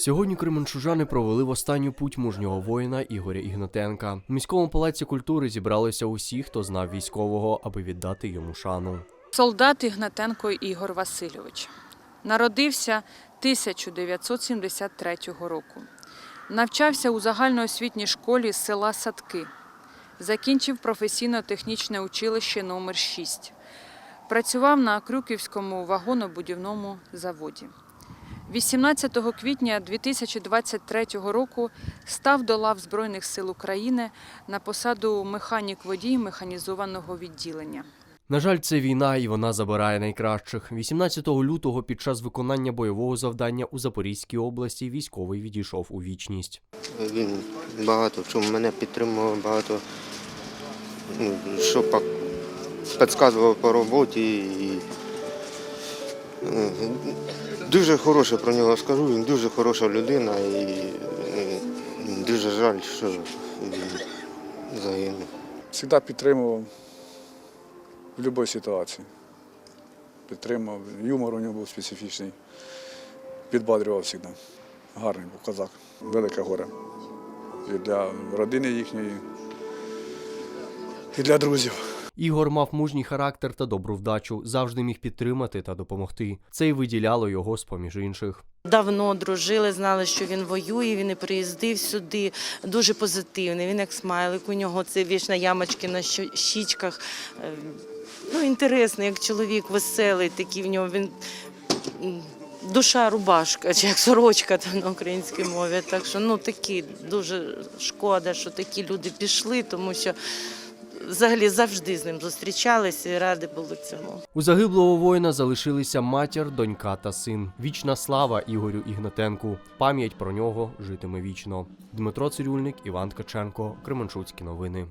Сьогодні кременчужани провели в останню путь мужнього воїна Ігоря Ігнатенка. У міському палаці культури зібралися усі, хто знав військового, аби віддати йому шану. Солдат Ігнатенко Ігор Васильович народився 1973 року. Навчався у загальноосвітній школі села Садки. Закінчив професійно-технічне училище номер 6 Працював на Крюківському вагонобудівному заводі. 18 квітня 2023 року став до лав Збройних сил України на посаду механік-водій механізованого відділення. На жаль, це війна, і вона забирає найкращих. 18 лютого під час виконання бойового завдання у Запорізькій області військовий відійшов у вічність. Він багато в чому мене підтримував, багато ну, що підказував по роботі. І, дуже хороше про нього скажу, він дуже хороша людина і дуже жаль, що він загинув. Завжди підтримував в будь-якій ситуації. Підтримував. Юмор у нього був специфічний. Підбадрював завжди. Гарний був козак. Велике горе. І для родини їхньої, і для друзів. Ігор мав мужній характер та добру вдачу, завжди міг підтримати та допомогти. Це й виділяло його з поміж інших. Давно дружили, знали, що він воює. Він і приїздив сюди. Дуже позитивний. Він як смайлик. У нього це вічна ямочки на щічках. Е, Ну, інтересний, як чоловік, веселий, такий в нього він. Душа рубашка, чи як сорочка там на українській мові. Так що ну такі дуже шкода, що такі люди пішли, тому що взагалі завжди з ним зустрічалися і раді були цьому. У загиблого воїна залишилися матір, донька та син. Вічна слава Ігорю Ігнатенку. Пам'ять про нього житиме вічно. Дмитро Цирюльник, Іван Ткаченко, Кременчуцькі новини.